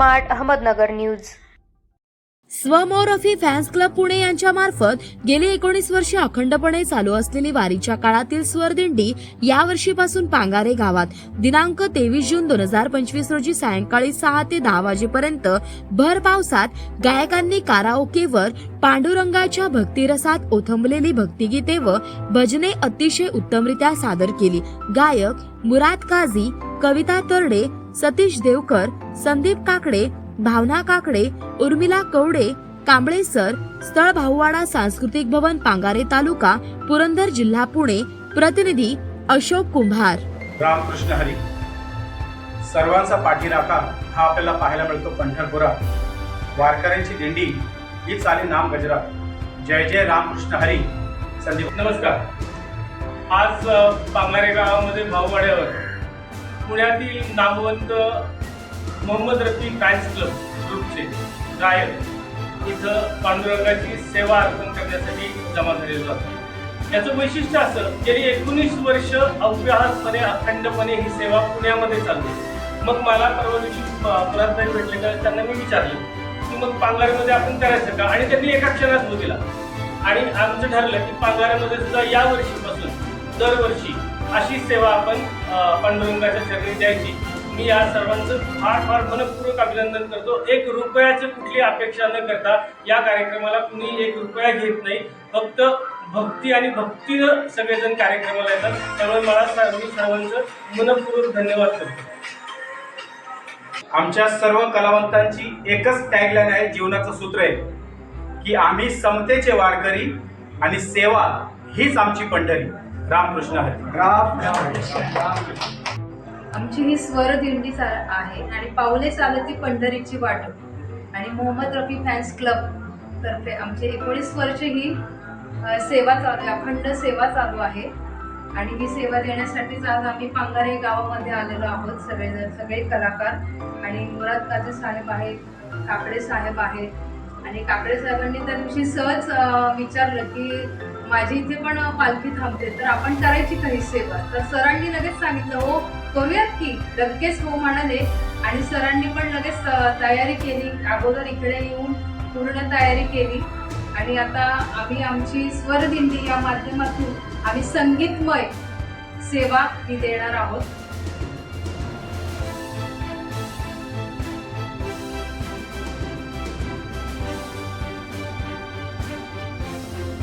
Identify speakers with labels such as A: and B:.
A: Smart Ahmednagar news.
B: स्वमोरफी fans club Pune यांच्या मार्फत गेली एकोणीस वर्षे अखंडपणे चालू असलेली वारीच्या काळातील स्वरदिंडी या वर्षीपासून पांगारे गावात. दिनांक तेवीस जून दोन हजार पंचवीस रोजी सायंकाळी सहा ते दहा वाजेपर्यंत भर पावसात गायकांनी काराओकेवर पांडुरंगाच्या भक्तिरसात ओथंबलेली भक्तिगीते व भजने अतिशय उत्तमरित्या सादर केली. गायक मुराद काझी कविता तरडे सतीश देवकर संदीप काकडे भावना काकडे उर्मिला कवडे कांबळे सर स्थळ भाऊवाडा सांस्कृतिक भवन पांगारे तालुका पुरंदर जिल्हा पुणे प्रतिनिधी अशोक कुंभार.
C: रामकृष्ण हरी. सर्वांचा पाठीराखा हा आपल्याला पाहायला मिळतो पंढरपुरात. वारकऱ्यांची दिंडी ही चाली नाम गजरा जय जय रामकृष्ण हरी. संदीप
D: नमस्कार. आज अ, पांगारे गावामध्ये भाऊवाड्यावर पुण्यातील नामवंत मोहम्मद रफी फॅन्स क्लब ग्रुपचे गायक इथं पांडुरंगाची सेवा अर्पण करण्यासाठी जमा झालेलं जातो याचं वैशिष्ट्य असं गेली एकोणीस वर्ष अव्याहतपणे अखंडपणे ही सेवा पुण्यामध्ये चालली मग मला परवा दिवशी मुरादभाई भेटले का त्यांना मी विचारलं की मग पांगारमध्ये आपण करायचं का? आणि त्यांनी एका क्षणात हो दिला. आणि आमचं ठरलं की पांगाऱ्यामध्ये सुद्धा या वर्षीपासून दरवर्षी अशी सेवा आपण पांडुरंगाच्या चरणी द्यायची. मी या सर्वांचं फार फार मनपूर्वक अभिनंदन करतो. एक रुपयाची कुठली अपेक्षा न करता या कार्यक्रमाला कुणी एक रुपया घेत नाही. फक्त भक्ती आणि भक्तीनं सगळेजण कार्यक्रमाला येतात. त्यामुळे मला मी सर्वांचं मनपूर्वक धन्यवाद करतो.
C: आमच्या सर्व कलावंतांची एकच टॅगलाईन आहे जीवनाचं सूत्र आहे की आम्ही समतेचे वारकरी आणि सेवा हीच आमची पंढरी. रामकृष्ण हरी.
E: आमची ही स्वर दिंडी आहे आणि पावले चालती पंढरीची वाट. आणि मोहम्मद रफी फॅन्स क्लब तर्फे आमची एकोणीस वर्ष ही सेवा चालू आहे अखंड सेवा चालू आहे. आणि ही सेवा देण्यासाठीच आज आम्ही पांगारे गावामध्ये आलेलो आहोत सगळेजण सगळे कलाकार. आणि मुराद साहेब आहेत काकडे साहेब आहेत आणि काकडे साहेबांनी त्या दिवशी सहज विचारलं की माझी इथे पण पालखी थांबते तर आपण करायची काही सेवा? तर सरांनी लगेच सांगितलं हो करूयात की लगेच हो म्हणाले. आणि सरांनी पण लगेच तयारी केली. अगोदर इकडे येऊन पूर्ण तयारी केली. आणि आता आम्ही आमची स्वरदिंडी या माध्यमातून आम्ही संगीतमय सेवा ही देणार आहोत.